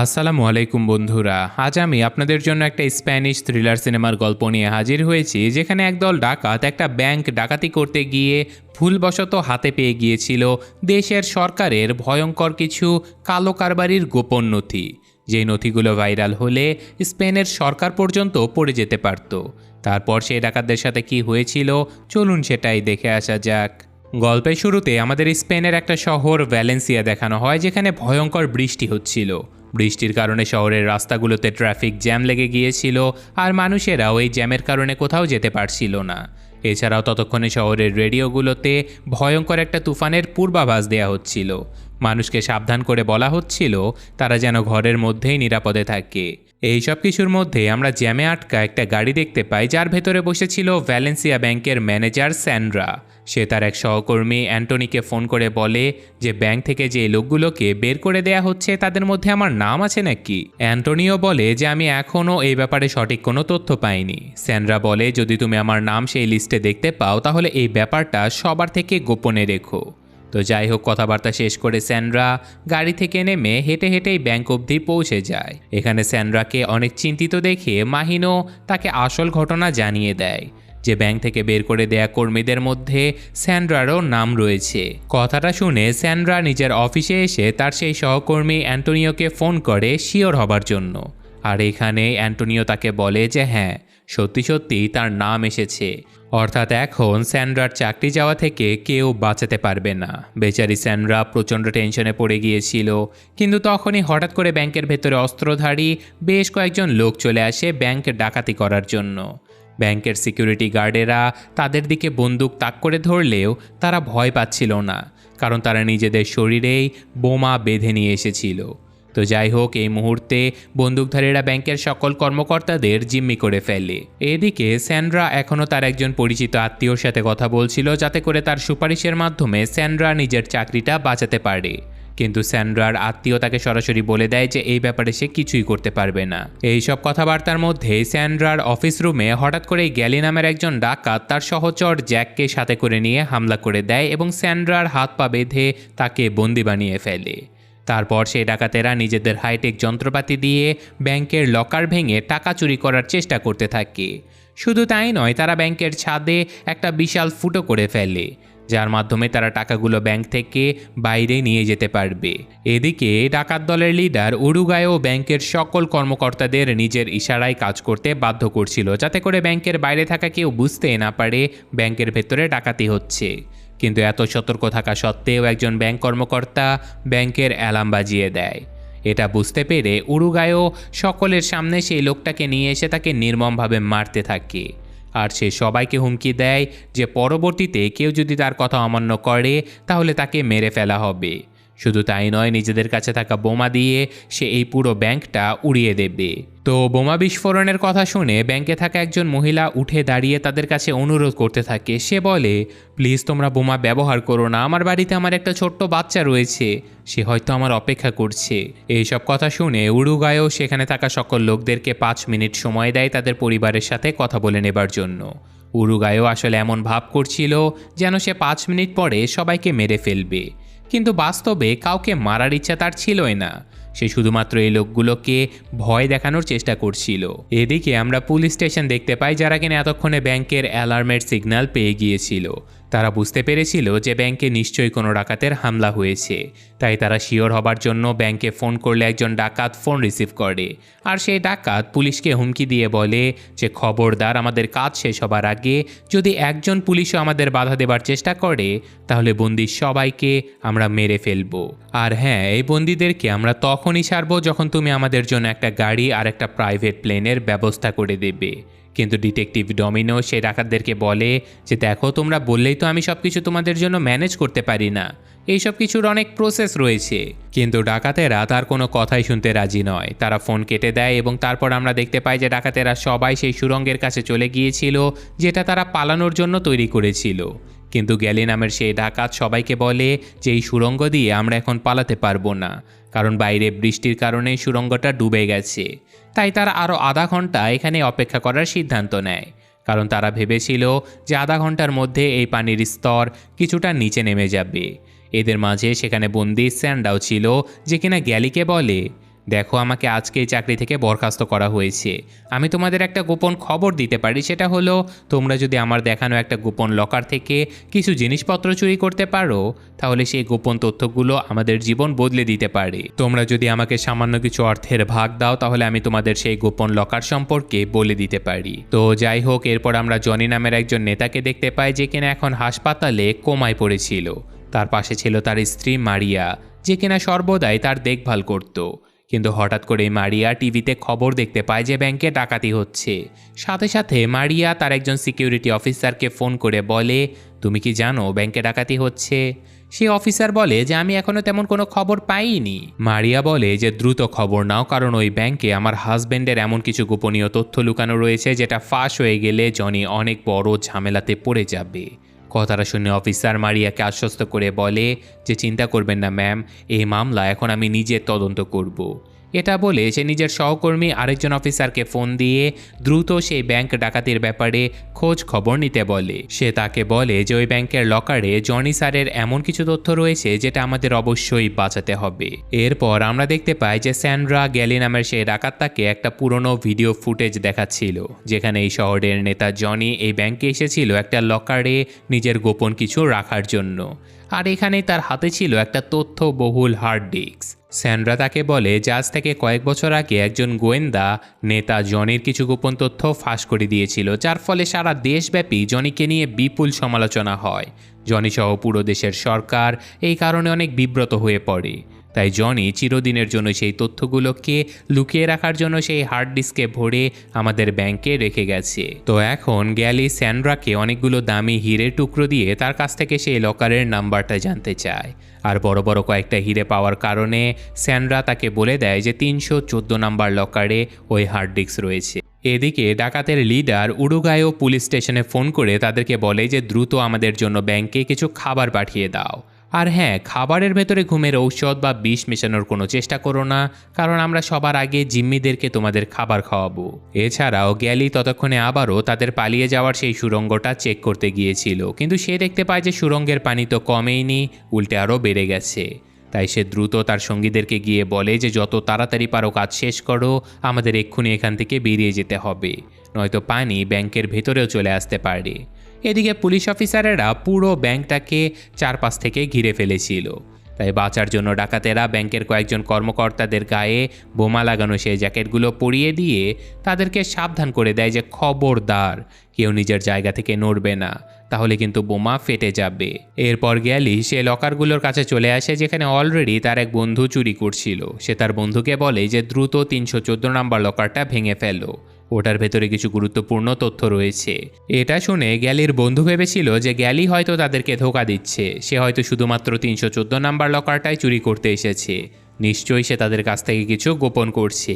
আসসালামু আলাইকুম বন্ধুরা, আজ আমি আপনাদের জন্য একটা স্প্যানিশ থ্রিলার সিনেমার গল্প নিয়ে হাজির হয়েছি, যেখানে একদল ডাকাত একটা ব্যাংক ডাকাতি করতে গিয়ে ভুলবশত হাতে পেয়ে গিয়েছিল দেশের সরকারের ভয়ঙ্কর কিছু কালো কারবারির গোপন নথি। যে নথিগুলো ভাইরাল হলে স্পেনের সরকার পর্যন্ত পড়ে যেতে পারত। তারপর সেই ডাকাতদের সাথে কি হয়েছিল, চলুন সেটাই দেখে আসা যাক। গল্পের শুরুতে আমাদের স্পেনের একটা শহর ভ্যালেন্সিয়া দেখানো হয়, যেখানে ভয়ঙ্কর বৃষ্টি হচ্ছিল। বৃষ্টির কারণে শহরের রাস্তাগুলোতে ট্রাফিক জ্যাম লেগে গিয়েছিল আর মানুষেরাও এই জ্যামের কারণে কোথাও যেতে পারছিল না। এছাড়াও ততক্ষণে শহরের রেডিওগুলোতে ভয়ঙ্কর একটা তুফানের পূর্বাভাস দেওয়া হচ্ছিল। মানুষকে সাবধান করে বলা হচ্ছিল, তারা যেন ঘরের মধ্যেই নিরাপদে থাকে। এই সব কিছুর মধ্যে আমরা জ্যামে আটকা একটা গাড়ি দেখতে পাই, যার ভেতরে বসেছিল ভ্যালেন্সিয়া ব্যাংকের ম্যানেজার স্যান্ড্রা। সে তার এক সহকর্মী অ্যান্টনিকে ফোন করে বলে যে ব্যাংক থেকে যে লোকগুলোকে বের করে দেয়া হচ্ছে তাদের মধ্যে আমার নাম আছে নাকি? অ্যান্টনিও বলে যে আমি এখনও এই ব্যাপারে সঠিক কোনো তথ্য পাইনি। স্যান্ড্রা বলে, যদি তুমি আমার নাম সেই লিস্টে দেখতে পাও, তাহলে এই ব্যাপারটা সবার থেকে গোপনে রেখো। তো যাই হোক, কথাবার্তা শেষ করে স্যান্ড্রা গাড়ি থেকে নেমে হেঁটে হেঁটেই ব্যাংক অবধি পৌঁছে যায়। এখানে স্যান্ড্রাকে অনেক চিন্তিত দেখে মাহিনো তাকে আসল ঘটনা জানিয়ে দেয়। যে ব্যাংক থেকে বের করে দেয়া কর্মীদের মধ্যে স্যান্ড্রারও নাম রয়েছে। কথাটা শুনে স্যান্ড্রা নিজের অফিসে এসে তার সেই সহকর্মী অ্যান্টোনিওকে ফোন করে শিওর হবার জন্য। আর এখানে অ্যান্টোনিও তাকে বলে যে হ্যাঁ সত্যি সত্যি তার নাম এসেছে। অর্থাৎ এখন স্যান্ড্রার চাকরি যাওয়া থেকে কেউ বাঁচাতে পারবে না। বেচারি স্যান্ড্রা প্রচণ্ড টেনশনে পড়ে গিয়েছিল। কিন্তু তখনই হঠাৎ করে ব্যাংকের ভেতরে অস্ত্রধারী বেশ কয়েকজন লোক চলে আসে ব্যাংক ডাকাতি করার জন্য। ব্যাংকের সিকিউরিটি গার্ডেরা তাদের দিকে বন্দুক তাক করে ধরলেও তারা ভয় পাচ্ছিল না, কারণ তারা নিজেদের শরীরেই বোমা বেঁধে নিয়ে এসেছিল। তো যাই হোক, এই মুহূর্তে বন্দুকধারীরা ব্যাংকের সকল কর্মকর্তাদের জিম্মি করে ফেলে। এদিকে স্যান্ড্রা এখনও তার একজন পরিচিত আত্মীয়র সাথে কথা বলছিল, যাতে করে তার সুপারিশের মাধ্যমে স্যান্ড্রা নিজের চাকরিটা বাঁচাতে পারে। কিন্তু স্যান্ড্রার আত্মীয় তাকে সরাসরি বলে দেয় যে এই ব্যাপারে সে কিছুই করতে পারবে না। এই সব কথাবার্তার মধ্যে স্যান্ড্রার অফিস রুমে হঠাৎ করেই গ্যালি নামের একজন ডাকাত তার সহচর জ্যাককে সাথে করে নিয়ে হামলা করে দেয় এবং স্যান্ড্রার হাত পা বেঁধে তাকে বন্দি বানিয়ে ফেলে। তারপর সেই ডাকাতেরা নিজেদের হাইটেক যন্ত্রপাতি দিয়ে ব্যাংকের লকার ভেঙে টাকা চুরি করার চেষ্টা করতে থাকে। শুধু তাই নয়, তারা ব্যাংকের ছাদে একটা বিশাল ফুটো করে ফেলে। যার মাধ্যমে তারা টাকাগুলো ব্যাংক থেকে বাইরে নিয়ে যেতে পারবে। এদিকে ডাকাত দলের লিডার উরুগায়ও ব্যাংকের সকল কর্মকর্তাদের নিজের ইশারায় কাজ করতে বাধ্য করছিল, যাতে করে ব্যাংকের বাইরে থাকা কেউ বুঝতে না পারে ব্যাংকের ভেতরে ডাকাতি হচ্ছে। কিন্তু এত সতর্ক থাকা সত্ত্বেও একজন ব্যাংক কর্মকর্তা ব্যাংকের অ্যালার্ম বাজিয়ে দেয়। এটা বুঝতে পেরে উরুগায়ও সকলের সামনে সেই লোকটাকে নিয়ে এসে তাকে নির্মমভাবে মারতে থাকে। আর সে সবাইকে হুমকি দেয় যে পরবর্তীতে কেউ যদি তার কথা অমান্য করে, তাহলে তাকে মেরে ফেলা হবে। শুধু তাই নয়, নিজেদের কাছে থাকা বোমা দিয়ে সে এই পুরো ব্যাংকটা উড়িয়ে দেবে। তো বোমা বিস্ফোরণের কথা শুনে ব্যাংকে থাকা একজন মহিলা উঠে দাঁড়িয়ে তাদের কাছে অনুরোধ করতে থাকে। সে বলে, প্লিজ তোমরা বোমা ব্যবহার করো না, আমার বাড়িতে আমার একটা ছোট্ট বাচ্চা রয়েছে, সে হয়তো আমার অপেক্ষা করছে। এইসব কথা শুনে উরুগায়ও সেখানে থাকা সকল লোকদেরকে পাঁচ মিনিট সময় দেয় তাদের পরিবারের সাথে কথা বলে নেবার জন্য। উরুগায়ও আসলে এমন ভাব করছিল যেন সে পাঁচ মিনিট পরে সবাইকে মেরে ফেলবে। কিন্তু বাস্তবে কাউকে মারার ইচ্ছা তার ছিলই না। সে শুধুমাত্র এই লোকগুলোকে ভয় দেখানোর চেষ্টা করছিল। এদিকে আমরা পুলিশ স্টেশন দেখতে পাই যারা কিনা এতক্ষণে ব্যাংকের অ্যালার্মের সিগন্যাল পেয়ে গিয়েছিল। তারা বুঝতে পেরেছিল যে ব্যাংকে নিশ্চয়ই কোনো ডাকাতের হামলা হয়েছে। তাই তারা শিওর হবার জন্য ব্যাংকে ফোন করলে একজন ডাকাত ফোন রিসিভ করে। আর সেই ডাকাত পুলিশকে হুমকি দিয়ে বলে যে, খবরদার, আমাদের কাজ শেষ হবার আগে যদি একজন পুলিশও আমাদের বাধা দেবার চেষ্টা করে, তাহলে বন্দি সবাইকে আমরা মেরে ফেলব। আর হ্যাঁ এই বন্দিদেরকে আমরা তখনই ছাড়বো যখন তুমি আমাদের জন্য একটা গাড়ি আর একটা প্রাইভেট প্লেনের ব্যবস্থা করে দেবে। কিন্তু ডিটেকটিভ ডমিনো সে ডাকাতদেরকে বলে যে, দেখো, তোমরা বললেই তো আমি সব কিছু তোমাদের জন্য ম্যানেজ করতে পারি না। এইসব কিছুর অনেক প্রসেস রয়েছে। কিন্তু ডাকাতেরা তার কোনো কথাই শুনতে রাজি নয়। তারা ফোন কেটে দেয় এবং তারপর আমরা দেখতে পাই যে, ডাকাতেরা সবাই সেই সুরঙ্গের কাছে চলে গিয়েছিল, যেটা তারা পালানোর জন্য তৈরি করেছিল। কিন্তু গ্যালি নামের সেই ডাকাত সবাইকে বলে যে, এই সুরঙ্গ দিয়ে আমরা এখন পালাতে পারব না। কারণ বাইরে বৃষ্টির কারণে সুরঙ্গটা ডুবে গেছে। তাই তারা আরও আধা ঘণ্টা এখানে অপেক্ষা করার সিদ্ধান্ত নেয়। কারণ তারা ভেবেছিল যে আধা ঘণ্টার মধ্যে এই পানির স্তর কিছুটা নিচে নেমে যাবে। এদের মাঝে সেখানে বন্দি স্যান্ডাও ছিল, যে কিনা গ্যালিকে বলে। দেখো, আমাকে আজকে এই চাকরি থেকে বরখাস্ত করা হয়েছে। আমি তোমাদের একটা গোপন খবর দিতে পারি, সেটা হলো, তোমরা যদি আমার দেখানো একটা গোপন লকার থেকে কিছু জিনিসপত্র চুরি করতে পারো, তাহলে সেই গোপন তথ্যগুলো আমাদের জীবন বদলে দিতে পারে। তোমরা যদি আমাকে সামান্য কিছু অর্থের ভাগ দাও, তাহলে আমি তোমাদের সেই গোপন লকার সম্পর্কে বলে দিতে পারি। তো যাই হোক, এরপর আমরা জনি নামের একজন নেতাকে দেখতে পাই, যে কিনা এখন হাসপাতালে কোমায় পড়েছিল। তার পাশে ছিল তার স্ত্রী মারিয়া, যে কিনা সর্বদাই তার দেখভাল করত। কিন্তু হঠাৎ করে মারিয়া টিভিতে খবর দেখতে পায় যে ব্যাংকে ডাকাতি হচ্ছে। সাথে সাথে মারিয়া তার একজন সিকিউরিটি অফিসারকে ফোন করে বলে, তুমি কি জানো ব্যাংকে ডাকাতি হচ্ছে? সে অফিসার বলে যে, আমি এখনও তেমন কোনো খবর পাইনি। মারিয়া বলে যে, দ্রুত খবর নাও, কারণ ওই ব্যাংকে আমার হাজবেন্ডের এমন কিছু গোপনীয় তথ্য লুকানো রয়েছে যেটা ফাঁস হয়ে গেলে জনি অনেক বড় ঝামেলাতে পড়ে যাবে। কথাটা শুনে অফিসার মারিয়াকে আশ্বস্ত করে বলে যে চিন্তা করবেন না, ম্যাম, এই মামলা এখন আমি নিজে তদন্ত করব। এটা বলে সে নিজের সহকর্মী আরেকজন অফিসারকে ফোন দিয়ে দ্রুত সেই ব্যাংক ডাকাতির ব্যাপারে খোঁজ খবর নিতে বলে। সে তাকে বলে যে ওই ব্যাংকের লকারে জনি স্যারের এমন কিছু তথ্য রয়েছে যেটা আমাদের অবশ্যই বাঁচাতে হবে। এরপর আমরা দেখতে পাই যে স্যান্ড্রা গ্যালি নামের সেই ডাকাতটাকে একটা পুরনো ভিডিও ফুটেজ দেখাচ্ছিল, যেখানে এই শহরের নেতা জনি এই ব্যাংকে এসেছিল একটা লকারে নিজের গোপন কিছু রাখার জন্য। আর এখানেই তার হাতে ছিল একটা তথ্য বহুল হার্ড ডিস্ক। স্যান্ড্রা তাকে বলে আজ থেকে কয়েক বছর আগে একজন গোয়েন্দা নেতা জনির কিছু গোপন তথ্য ফাঁস করে দিয়েছিল, যার ফলে সারা দেশব্যাপী জনিকে নিয়ে বিপুল সমালোচনা হয়। জনি সহ পুরো দেশের সরকার এই কারণে অনেক বিব্রত হয়ে পড়ে। তাই জনি চিরদিনের জন্য সেই তথ্যগুলোকে লুকিয়ে রাখার জন্য সেই হার্ড ডিস্কে ভরে আমাদের ব্যাংকে রেখে গেছে। তো এখন গ্যালি স্যান্ড্রাকে অনেকগুলো দামি হিরের টুকরো দিয়ে তার কাছ থেকে সেই লকারের নাম্বারটা জানতে চায়। আর বড় বড় কয়েকটা হিরে পাওয়ার কারণে স্যানরা তাকে বলে দেয় যে তিনশো চোদ্দ নাম্বার লকারে ওই হার্ড ডিস্ক রয়েছে। এদিকে ডাকাতের লিডার উরুগায়ও পুলিশ স্টেশনে ফোন করে তাদেরকে বলে যে দ্রুত আমাদের জন্য ব্যাংকে কিছু খাবার পাঠিয়ে দাও। আর হ্যাঁ খাবারের ভেতরে ঘুমের ঔষধ বা বিষ মেশানোর কোনো চেষ্টা করো না, কারণ আমরা সবার আগে জিম্মিদেরকে তোমাদের খাবার খাওয়াবো। এছাড়াও গ্যালি ততক্ষণে আবারও তাদের পালিয়ে যাওয়ার সেই সুরঙ্গটা চেক করতে গিয়েছিল, কিন্তু সে দেখতে পায় যে সুড়ঙ্গের পানি তো কমেইনি, উল্টে আরও বেড়ে গেছে। তাই সে দ্রুত তার সঙ্গীদেরকে গিয়ে বলে যে, যত তাড়াতাড়ি পারো কাজ শেষ করো, আমাদের এক্ষুনি এখান থেকে বেরিয়ে যেতে হবে, নয়তো পানি ব্যাংকের ভেতরেও চলে আসতে পারে। এদিকে পুলিশ অফিসারেরা পুরো ব্যাংকটাকে চারপাশ থেকে ঘিরে ফেলেছিল। তাই বাঁচার জন্য ডাকাতেরা ব্যাংকের কয়েকজন কর্মকর্তাদের গায়ে বোমা লাগানো সেই জ্যাকেটগুলো পরিয়ে দিয়ে তাদেরকে সাবধান করে দেয় যে খবরদার, কেউ নিজের জায়গা থেকে নড়বে না, তাহলে কিন্তু বোমা ফেটে যাবে। এরপর গ্যালি সে লকারগুলোর কাছে চলে আসে যেখানে অলরেডি তার এক বন্ধু চুরি করছিল। সে তার বন্ধুকে বলে যে দ্রুত তিনশো চোদ্দ নাম্বার লকারটা ভেঙে ফেলো। ওটার ভেতরে কিছু গুরুত্বপূর্ণ তথ্য রয়েছে। এটা শুনে গ্যালির বন্ধু ভেবেছিল যে গ্যালি হয়তো তাদেরকে ধোকা দিচ্ছে। সে হয়তো শুধুমাত্র তিনশো চোদ্দ নাম্বার লকারটাই চুরি করতে এসেছে। নিশ্চয়ই সে তাদের কাছ থেকে কিছু গোপন করছে।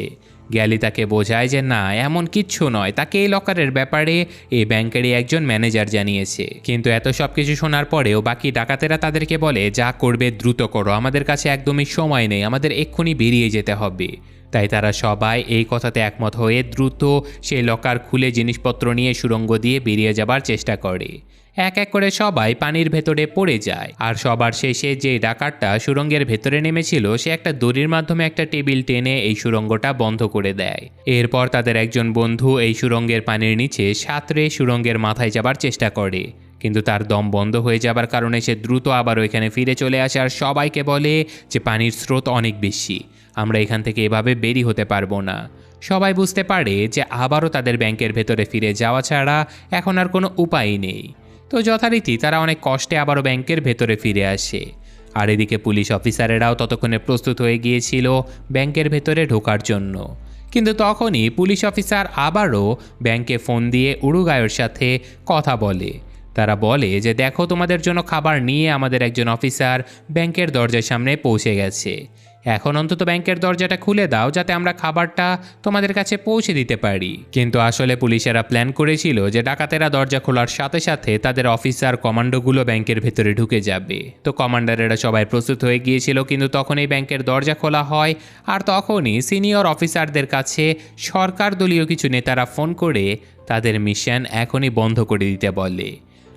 গ্যালি তাকে বোঝায় যে না, এমন কিচ্ছু নয়। তাকে এই লকারের ব্যাপারে এই ব্যাংকেরই একজন ম্যানেজার জানিয়েছে। কিন্তু এত সব কিছু শোনার পরেও বাকি ডাকাতেরা তাদেরকে বলে, যা করবে দ্রুত করো। আমাদের কাছে একদমই সময় নেই। আমাদের এক্ষুনি বেরিয়ে যেতে হবে। তাই তারা সবাই এই কথাতে একমত হয়ে দ্রুত সেই লকার খুলে জিনিসপত্র নিয়ে সুড়ঙ্গ দিয়ে বেরিয়ে যাবার চেষ্টা করে। এক এক করে সবাই পানির ভেতরে পড়ে যায়। আর সবার শেষে যে ডাকাতটা সুড়ঙ্গের ভেতরে নেমেছিল, সে একটা দড়ির মাধ্যমে একটা টেবিল টেনে এই সুরঙ্গটা বন্ধ করে দেয়। এরপর তাদের একজন বন্ধু এই সুড়ঙ্গের পানির নিচে সাঁতরে সুড়ঙ্গের মাথায় যাবার চেষ্টা করে। কিন্তু তার দম বন্ধ হয়ে যাবার কারণে সে দ্রুত আবার ওইখানে ফিরে চলে আসে। আর সবাইকে বলে যে, পানির স্রোত অনেক বেশি। আমরা এখান থেকে এভাবে বেরি হতে পারব না। সবাই বুঝতে পারে যে আবারও তাদের ব্যাংকের ভেতরে ফিরে যাওয়া ছাড়া এখন আর কোনো উপায় নেই। তো যথারীতি তারা অনেক কষ্টে আবারও ব্যাংকের ভেতরে ফিরে আসে। আর এদিকে পুলিশ অফিসারেরাও ততক্ষণে প্রস্তুত হয়ে গিয়েছিল ব্যাংকের ভেতরে ঢোকার জন্য। কিন্তু তখনই পুলিশ অফিসার আবারও ব্যাংকে ফোন দিয়ে উড়ুগায়ের সাথে কথা বলে। তারা বলে যে, দেখো, তোমাদের জন্য খাবার নিয়ে আমাদের একজন অফিসার ব্যাংকের দরজার সামনে পৌঁছে গেছে। এখন অন্তত ব্যাংকের দরজাটা খুলে দাও, যাতে আমরা খাবারটা তোমাদের কাছে পৌঁছে দিতে পারি। কিন্তু আসলে পুলিশেরা প্ল্যান করেছিল যে ডাকাতেরা দরজা খোলার সাথে সাথে তাদের অফিসার কমান্ডোগুলো ব্যাংকের ভেতরে ঢুকে যাবে। তো কমান্ডারেরা সবাই প্রস্তুত হয়ে গিয়েছিল, কিন্তু তখন এই ব্যাংকের দরজা খোলা হয়, আর তখনই সিনিয়র অফিসারদের কাছে সরকার দলীয় কিছু নেতারা ফোন করে তাদের মিশন এখনই বন্ধ করে দিতে বলে।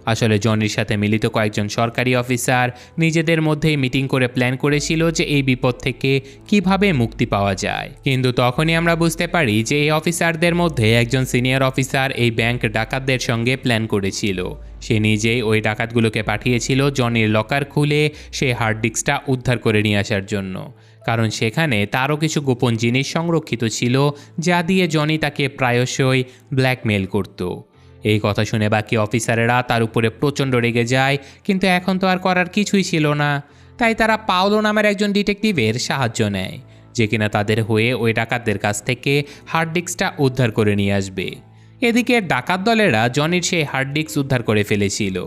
আসলে জনির সাথে মিলিত কয়েকজন সরকারি অফিসার নিজেদের মধ্যেই মিটিং করে প্ল্যান করেছিল যে এই বিপদ থেকে কীভাবে মুক্তি পাওয়া যায়। কিন্তু তখনই আমরা বুঝতে পারি যে এই অফিসারদের মধ্যে একজন সিনিয়র অফিসার এই ব্যাংক ডাকাতদের সঙ্গে প্ল্যান করেছিল। সে নিজেই ওই ডাকাতগুলোকে পাঠিয়েছিল জনির লকার খুলে সে হার্ড ডিস্কটা উদ্ধার করে নিয়ে আসার জন্য। কারণ সেখানে তারও কিছু গোপন জিনিস সংরক্ষিত ছিল, যা দিয়ে জনি তাকে প্রায়শই ব্ল্যাকমেল করত। এই কথা শুনে বাকি অফিসারেরা তার উপরে প্রচণ্ড রেগে যায়, কিন্তু এখন তো আর করার কিছুই ছিল না। তাই তারা পাওলো নামের একজন ডিটেকটিভের সাহায্য নেয়, যে কিনা তাদের হয়ে ওই ডাকাতদের কাছ থেকে হার্ড ডিস্কটা উদ্ধার করে নিয়ে আসবে। এদিকে ডাকাত দলেরা জনির সেই হার্ড ডিস্ক উদ্ধার করে ফেলেছিল।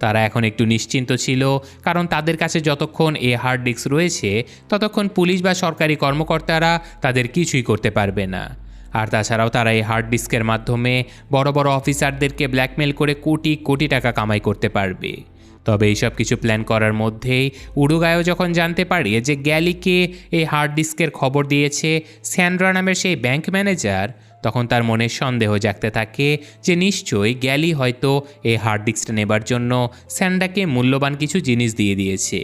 তারা এখন একটু নিশ্চিন্ত ছিল, কারণ তাদের কাছে যতক্ষণ এই হার্ড ডিস্ক রয়েছে, ততক্ষণ পুলিশ বা সরকারি কর্মকর্তারা তাদের কিছুই করতে পারবে না। আর তাছাড়াও তারা এই হার্ড ডিস্কের মাধ্যমে বড় বড় অফিসারদেরকে ব্ল্যাকমেল করে কোটি কোটি টাকা কামাই করতে পারবে। তবে এইসব কিছু প্ল্যান করার মধ্যেই উরুগায়ও যখন জানতে পারে যে গ্যালিকে এই হার্ড ডিস্কের খবর দিয়েছে স্যান্ড্রা নামের সেই ব্যাংক ম্যানেজার তখন তার মনে সন্দেহ জাগতে থাকে যে নিশ্চয়ই গ্যালি হয়তো এই হার্ড ডিস্কটা নেবার জন্য স্যান্ডাকে মূল্যবান কিছু জিনিস দিয়ে দিয়েছে।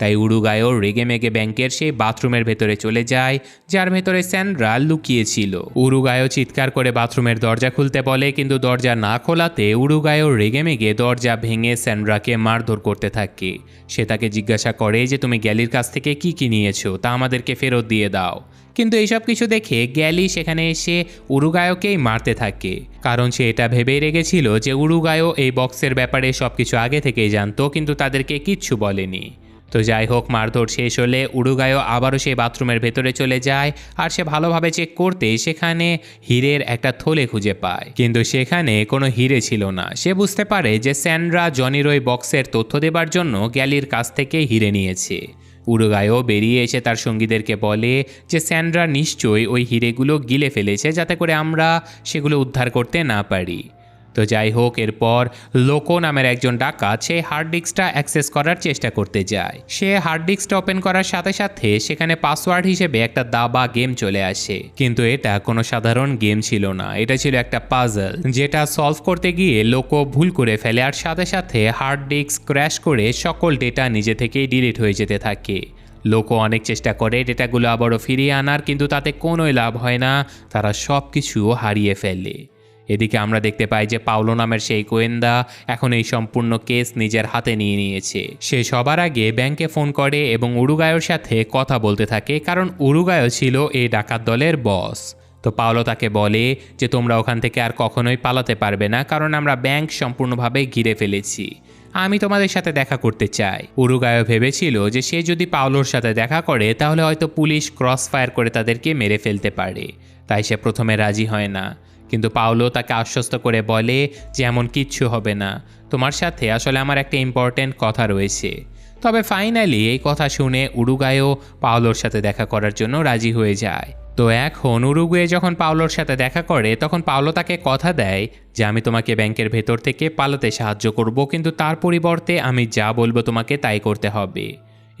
তাই উরুগায়ও রেগে মেগে ব্যাংকের সেই বাথরুমের ভেতরে চলে যায়, যার ভেতরে স্যান্ড্রা লুকিয়েছিল। উরুগায়ও চিৎকার করে বাথরুমের দরজা খুলতে বলে, কিন্তু দরজা না খোলাতে উরুগায়ও রেগে মেগে দরজা ভেঙে স্যান্ড্রাকে মারধর করতে থাকে। সে তাকে জিজ্ঞাসা করে যে, তুমি গ্যালির কাছ থেকে কি কি নিয়েছো তা আমাদেরকে ফেরত দিয়ে দাও। কিন্তু এইসব কিছু দেখে গ্যালি সেখানে এসে উরুগায়কেই মারতে থাকে। কারণ সে এটা ভেবেই রেগেছিল যে উরুগায়ও এই বক্সের ব্যাপারে সব কিছু আগে থেকেই জানতো, কিন্তু তাদেরকে কিচ্ছু বলেনি। তো যাই হোক, মারধর শেষ হলে উড়ুগায়ও আবারও সেই বাথরুমের ভেতরে চলে যায় আর সে ভালোভাবে চেক করতে সেখানে হীরের একটা থলে খুঁজে পায়। কিন্তু সেখানে কোনো হিরে ছিল না। সে বুঝতে পারে যে স্যান্ড্রা জনির ওই বক্সের তথ্য দেবার জন্য গ্যালির কাছ থেকে হিরে নিয়েছে। উরুগায়ও বেরিয়ে এসে তার সঙ্গীদেরকে বলে যে স্যান্ড্রা নিশ্চয়ই ওই হিরেগুলো গিলে ফেলেছে যাতে করে আমরা সেগুলো উদ্ধার করতে না পারি। তো যাই হোক এরপর লোকো নামের একজন ডাকাত, সে হার্ড ডিস্কটা অ্যাক্সেস করার চেষ্টা করতে যায়। সে হার্ড ডিস্কটা ওপেন করার সাথে সাথে সেখানে পাসওয়ার্ড হিসেবে একটা দাবা গেম চলে আসে। কিন্তু এটা কোনো সাধারণ গেম ছিল না। এটা ছিল একটা পাজল যেটা সলভ করতে গিয়ে লোকো ভুল করে ফেলে আর সাথে সাথে হার্ড ডিস্ক ক্র্যাশ করে সকল ডেটা নিজে থেকেই ডিলিট হয়ে যেতে থাকে। লোকও অনেক চেষ্টা করে ডেটাগুলো আবারও ফিরিয়ে আনার, কিন্তু তাতে কোনোই লাভ হয় না। তারা সব কিছু হারিয়ে ফেলে। এদিকে আমরা দেখতে পাই যে পাওলো নামের সেই গোয়েন্দা এখন এই সম্পূর্ণ কেস নিজের হাতে নিয়ে নিয়েছে। সে সবার আগে ব্যাংকে ফোন করে এবং উরুগায়োর সাথে কথা বলতে থাকে কারণ উরুগায়ও ছিল এই ডাকাত দলের বস। তো পাওলো তাকে বলে যে, তোমরা ওখান থেকে আর কখনোই পালাতে পারবে না কারণ আমরা ব্যাংক সম্পূর্ণভাবে ঘিরে ফেলেছি। আমি তোমাদের সাথে দেখা করতে চাই। উরুগায়ও ভেবেছিল যে, সে যদি পাওলোর সাথে দেখা করে, তাহলে হয়তো পুলিশ ক্রস ফায়ার করে তাদেরকে মেরে ফেলতে পারে। তাই সে প্রথমে রাজি হয় না। কিন্তু পাওলো তাকে আশ্বস্ত করে বলে যে এমন কিচ্ছু হবে না। তোমার সাথে আসলে আমার একটা ইম্পর্ট্যান্ট কথা রয়েছে। তবে ফাইনালি এই কথা শুনে উরুগায়ও পাওলোর সাথে দেখা করার জন্য রাজি হয়ে যায়। তো এখন উরুগুয়ে যখন পাওলোর সাথে দেখা করে, তখন পাওলো তাকে কথা দেয় যে আমি তোমাকে ব্যাংকের ভেতর থেকে পালাতে সাহায্য করব, কিন্তু তার পরিবর্তে আমি যা বলব তোমাকে তাই করতে হবে।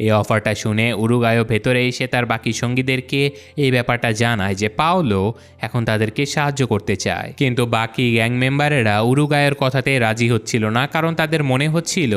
এই অফারটা শুনে উরুগায়ও ভেতরে এসে তার বাকি সঙ্গীদেরকে এই ব্যাপারটা জানায় যে পাওলো এখন তাদেরকে সাহায্য করতে চায়। কিন্তু বাকি গ্যাং মেম্বারেরা উরুগায়ের কথাতে রাজি হচ্ছিল না কারণ তাদের মনে হচ্ছিল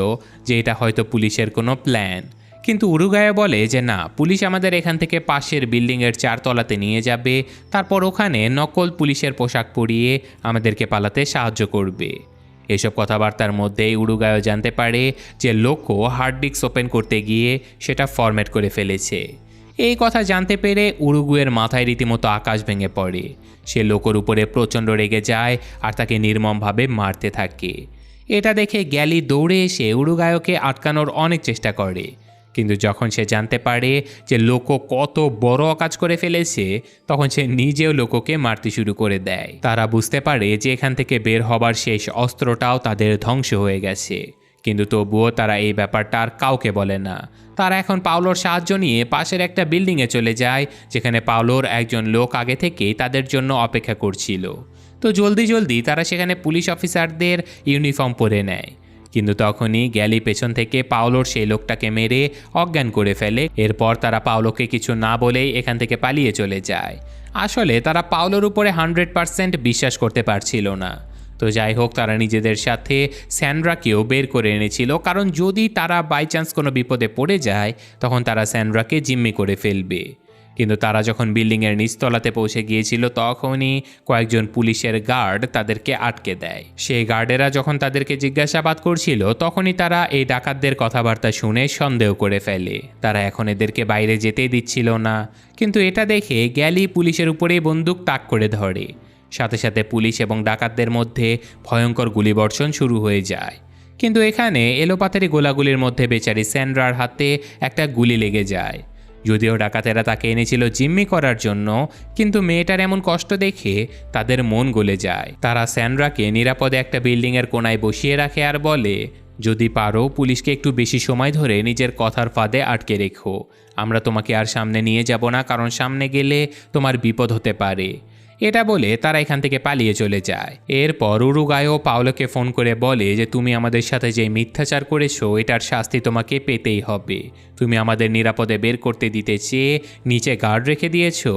যে এটা হয়তো পুলিশের কোনো প্ল্যান। কিন্তু উরুগায়ে বলে যে না, পুলিশ আমাদের এখান থেকে পাশের বিল্ডিংয়ের চারতলাতে নিয়ে যাবে, তারপর ওখানে নকল পুলিশের পোশাক পরিয়ে আমাদেরকে পালাতে সাহায্য করবে। এসব কথাবার্তার মধ্যেই উরুগায়ও জানতে পারে যে লোকও হার্ড ডিস্ক ওপেন করতে গিয়ে সেটা ফরম্যাট করে ফেলেছে। এই কথা জানতে পেরে উরুগুয়ের মাথায় রীতিমতো আকাশ ভেঙে পড়ে। সে লোকোর উপরে প্রচণ্ড রেগে যায় আর তাকে নির্মমভাবে মারতে থাকে। এটা দেখে গ্যালি দৌড়ে এসে উরুগায়কে আটকানোর অনেক চেষ্টা করে। কিন্তু যখন সে জানতে পারে যে লোকো কত বড় কাজ করে ফেলেছে, তখন সে নিজেও লোককে মারতে শুরু করে দেয়। তারা বুঝতে পারে যে এখান থেকে বের হবার শেষ অস্ত্রটাও তাদের ধ্বংস হয়ে গেছে। কিন্তু তবুও তারা এই ব্যাপারটা আর কাউকে বলে না। তারা এখন পাওলোর সাহায্য নিয়ে পাশের একটা বিল্ডিংয়ে চলে যায়, যেখানে পাওলোর একজন লোক আগে থেকেই তাদের জন্য অপেক্ষা করছিল। তো জলদি জলদি তারা সেখানে পুলিশ অফিসারদের ইউনিফর্ম পরে নেয়। কিন্তু তখনই গ্যালি পেছন থেকে পাওলোর সেই লোকটাকে মেরে অজ্ঞান করে ফেলে। এরপর তারা পাওলোকে কিছু না বলেই এখান থেকে পালিয়ে চলে যায়। আসলে তারা পাওলোর উপরে হান্ড্রেড পারসেন্ট বিশ্বাস করতে পারছিল না। তো যাই হোক, তারা নিজেদের সাথে স্যান্ড্রাকেও বের করে এনেছিল। কারণ যদি তারা বাই চান্স কোনো বিপদে পড়ে যায়, তখন তারা স্যান্ড্রাকে জিম্মি করে ফেলবে। কিন্তু তারা যখন বিল্ডিংয়ের নিচতলাতে পৌঁছে গিয়েছিল, তখনই কয়েকজন পুলিশের গার্ড তাদেরকে আটকে দেয়। সেই গার্ডেরা যখন তাদেরকে জিজ্ঞাসাবাদ করছিল, তখনই তারা এই ডাকাতদের কথাবার্তা শুনে সন্দেহ করে ফেলে। তারা এখন এদেরকে বাইরে যেতেই দিচ্ছিল না। কিন্তু এটা দেখে গ্যালি পুলিশের উপরেই বন্দুক তাক করে ধরে। সাথে সাথে পুলিশ এবং ডাকাতদের মধ্যে ভয়ঙ্কর গুলিবর্ষণ শুরু হয়ে যায়। কিন্তু এখানে এলোপাতারি গোলাগুলির মধ্যে বেচারি স্যান্ড্রার হাতে একটা গুলি লেগে যায়। যদিও ডাকাতেরা তাকে এনেছিল জিম্মি করার জন্য, কিন্তু মেয়েটার এমন কষ্ট দেখে তাদের মন গলে যায়। তারা স্যান্ড্রাকে নিরাপদে একটা বিল্ডিংয়ের কোনায় বসিয়ে রাখে আর বলে, যদি পারো, পুলিশকে একটু বেশি সময় ধরে নিজের কথার ফাঁদে আটকে রেখো। আমরা তোমাকে আর সামনে নিয়ে যাব না, কারণ সামনে গেলে তোমার বিপদ হতে পারে। এটা বলে তারা এখান থেকে পালিয়ে চলে যায়। এরপর উরুগায়ও পাওলোকে ফোন করে বলে যে, তুমি আমাদের সাথে যে মিথ্যাচার করেছ, এটার শাস্তি তোমাকে পেতেই হবে। তুমি আমাদের নিরাপদে বের করতে দিতে চেয়ে নিচে গার্ড রেখে দিয়েছ।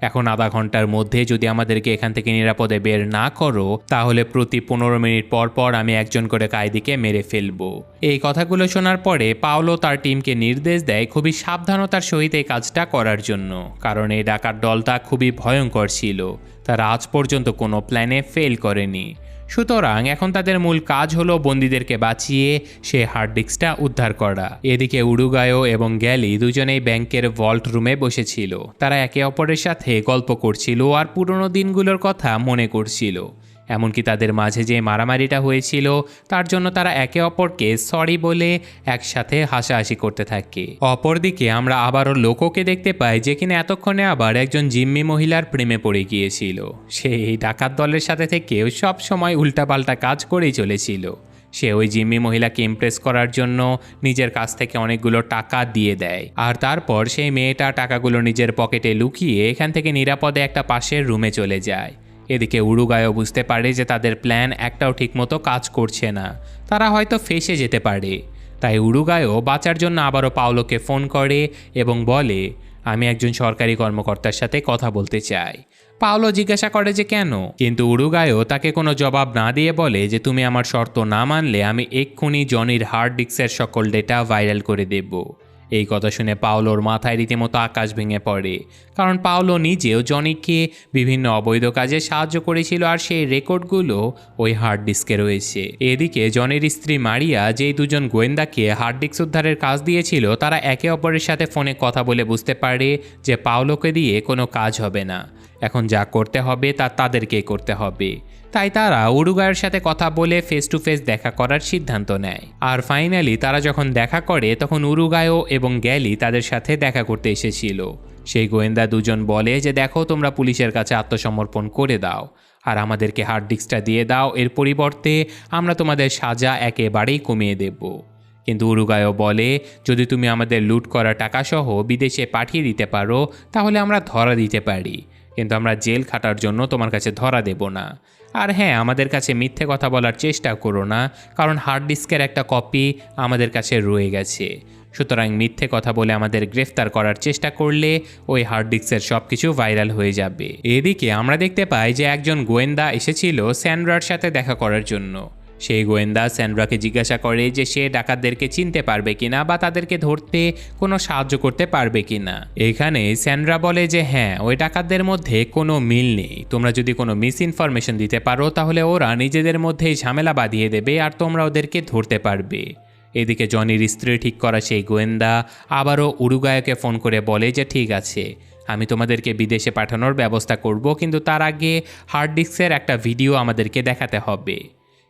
এখন আধা ঘণ্টার মধ্যে যদি আমাদেরকে এখান থেকে নিরাপদে বের না করো, তাহলে প্রতি পনেরো মিনিট পর পর আমি একজন করে কায়দিকে মেরে ফেলব। এই কথাগুলো শোনার পরে পাওলো তার টিমকে নির্দেশ দেয় খুবই সাবধানতার সহিত এই কাজটা করার জন্য। কারণ এই ডাকার দলটা খুবই ভয়ঙ্কর ছিল। তারা আজ পর্যন্ত কোনো প্ল্যানে ফেল করেনি। সুতরাং এখন তাদের মূল কাজ হলো বন্দীদেরকে বাঁচিয়ে সে হার্ড ডিস্কটা উদ্ধার করা। এদিকে উডুগায়ো এবং গ্যালি দুজনেই ব্যাংকের ভল্ট রুমে বসেছিল। তারা একে অপরের সাথে গল্প করছিল আর পুরনো দিনগুলোর কথা মনে করছিল। এমনকি তাদের মাঝে যে মারামারিটা হয়েছিল, তার জন্য তারা একে অপরকে সরি বলে একসাথে হাসাহাসি করতে থাকে। অপরদিকে আমরা আবারও লোককে দেখতে পাই, যে কিনা এতক্ষণে আবার একজন জিম্মি মহিলার প্রেমে পড়ে গিয়েছিল। সে এই ডাকাত দলের সাথে থেকেও সব সময় উল্টাপাল্টা কাজ করেই চলেছিল। সে ওই জিম্মি মহিলাকে ইমপ্রেস করার জন্য নিজের কাছ থেকে অনেকগুলো টাকা দিয়ে দেয়। আর তারপর সেই মেয়েটা টাকাগুলো নিজের পকেটে লুকিয়ে এখান থেকে নিরাপদে একটা পাশের রুমে চলে যায়। এদিকে উরুগায়ও বুঝতে পারে যে তাদের প্ল্যান একটাও ঠিকমতো কাজ করছে না। তারা হয়তো ফেসে যেতে পারে। তাই উরুগায়ও বাঁচার জন্য আবারও পাওলোকে ফোন করে এবং বলে, আমি একজন সরকারি কর্মকর্তার সাথে কথা বলতে চাই। পাওলো জিজ্ঞাসা করে যে কেন? কিন্তু উরুগায়ও তাকে কোনো জবাব না দিয়ে বলে যে, তুমি আমার শর্ত না মানলে আমি এক্ষুনি জনির হার্ড ডিস্কের সকল ডেটা ভাইরাল করে দেব। এই কথা শুনে পাওলোর মাথায় রীতিমতো আকাশ ভেঙে পড়ে। কারণ পাওলো নিজেও জনিককে বিভিন্ন অবৈধ কাজে সাহায্য করেছিল আর সেই রেকর্ডগুলো ওই হার্ড ডিস্কে রয়েছে। এদিকে জনের স্ত্রী মারিয়া যেই দুজন গোয়েন্দাকে হার্ড ডিস্ক উদ্ধারের কাজ দিয়েছিল, তারা একে অপরের সাথে ফোনে কথা বলে বুঝতে পারে যে পাওলোকে দিয়ে কোনো কাজ হবে না। এখন যা করতে হবে তা তাদেরকেই করতে হবে। তাই তারা উরুগায়ের সাথে কথা বলে ফেস টু ফেস দেখা করার সিদ্ধান্ত নেয়। আর ফাইনালি তারা যখন দেখা করে, তখন উরুগায়ও এবং গ্যালি তাদের সাথে দেখা করতে এসেছিল। সেই গোয়েন্দা দুজন বলে যে, দেখো, তোমরা পুলিশের কাছে আত্মসমর্পণ করে দাও। আর আমাদেরকে হার্ড ডিস্কটা দিয়ে দাও। এর পরিবর্তে আমরা তোমাদের সাজা একেবারেই কমিয়ে দেব। কিন্তু উরুগায়ও বলে, যদি তুমি আমাদের লুট করা টাকাসহ বিদেশে পাঠিয়ে দিতে পারো, তাহলে আমরা ধরা দিতে পারি। কিন্তু আমরা জেল খাটার জন্য তোমার কাছে ধরা দেব না। আর হ্যাঁ আমাদের কাছে মিথ্যে কথা বলার চেষ্টা করো না, কারণ হার্ড ডিস্কের একটা কপি আমাদের কাছে রয়ে গেছে। সুতরাং মিথ্যে কথা বলে আমাদের গ্রেফতার করার চেষ্টা করলে ওই হার্ড ডিস্কের সব কিছু ভাইরাল হয়ে যাবে। এদিকে আমরা দেখতে পাই যে একজন গোয়েন্দা এসেছিল স্যান্ড্রার সাথে দেখা করার জন্য। সেই গোয়েন্দা স্যান্ড্রাকে জিজ্ঞাসা করে যে সে ডাকাতদেরকে চিনতে পারবে কিনা বা তাদেরকে ধরতে কোনো সাহায্য করতে পারবে কিনা। এখানে স্যান্ড্রা বলে যে হ্যাঁ ওই ডাকাতদের মধ্যে কোনো মিল নেই। তোমরা যদি কোনো মিস ইনফরমেশন দিতে পারো, তাহলে ওরা নিজেদের মধ্যেই ঝামেলা বাঁধিয়ে দেবে আর তোমরা ওদেরকে ধরতে পারবে। এদিকে জনির স্ত্রী ঠিক করা সেই গোয়েন্দা আবারও উরুগায়কে ফোন করে বলে যে, ঠিক আছে, আমি তোমাদেরকে বিদেশে পাঠানোর ব্যবস্থা করব, কিন্তু তার আগে হার্ড ডিস্কের একটা ভিডিও আমাদেরকে দেখাতে হবে।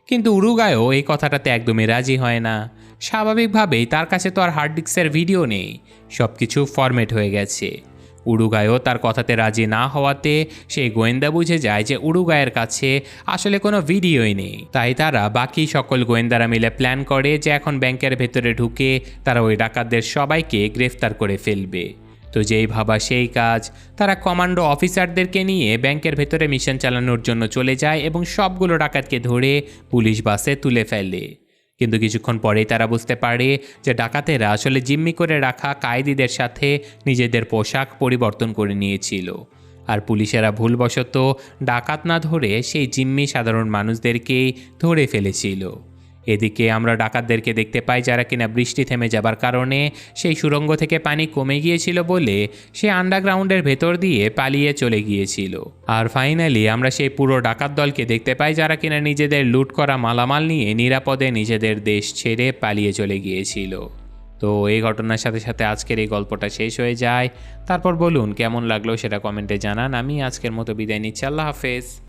কিন্তু উরুগায়ও এই কথাটাতে একদমই রাজি হয় না। স্বাভাবিকভাবেই তার কাছে তো আর হার্ড ডিস্কের ভিডিও নেই সব কিছু ফরম্যাট হয়ে গেছে। উরুগায়ও তার কথাতে রাজি না হওয়াতে সেই গোয়েন্দা বুঝে যায় যে উরুগায়ের কাছে আসলে কোনো ভিডিওই নেই। তাই তারা বাকি সকল গোয়েন্দারা মিলে প্ল্যান করে যে এখন ব্যাংকের ভেতরে ঢুকে তারা ওই ডাকাতদের সবাইকে গ্রেফতার করে ফেলবে। তো যেই ভাবা সেই কাজ। তারা কমান্ডো অফিসারদেরকে নিয়ে ব্যাংকের ভেতরে মিশন চালানোর জন্য চলে যায় এবং সবগুলো ডাকাতকে ধরে পুলিশ বাসে তুলে ফেলে। কিন্তু কিছুক্ষণ পরেই তারা বুঝতে পারে যে ডাকাতেরা আসলে জিম্মি করে রাখা কায়েদিদের সাথে নিজেদের পোশাক পরিবর্তন করে নিয়েছিল। আর পুলিশেরা ভুলবশত ডাকাত না ধরে সেই জিম্মি সাধারণ মানুষদেরকেই ধরে ফেলেছিল। এদিকে আমরা ডাকাতদেরকে দেখতে পাই যারা কিনা বৃষ্টি থেমে যাবার কারণে সেই সুড়ঙ্গ থেকে পানি কমে গিয়েছিল বলে সে আন্ডারগ্রাউন্ডের ভেতর দিয়ে পালিয়ে চলে গিয়েছিল। আর ফাইনালি আমরা সেই পুরো ডাকাত দলকে দেখতে পাই যারা কিনা নিজেদের লুট করা মালামাল নিয়ে নিরাপদে নিজেদের দেশ ছেড়ে পালিয়ে চলে গিয়েছিল। তো এই ঘটনার সাথে সাথে আজকের এই গল্পটা শেষ হয়ে যায়। তারপর বলুন, কেমন লাগল সেটা কমেন্টে জানান। আমি আজকের মতো বিদায় নিচ্ছি। আল্লাহ হাফেজ।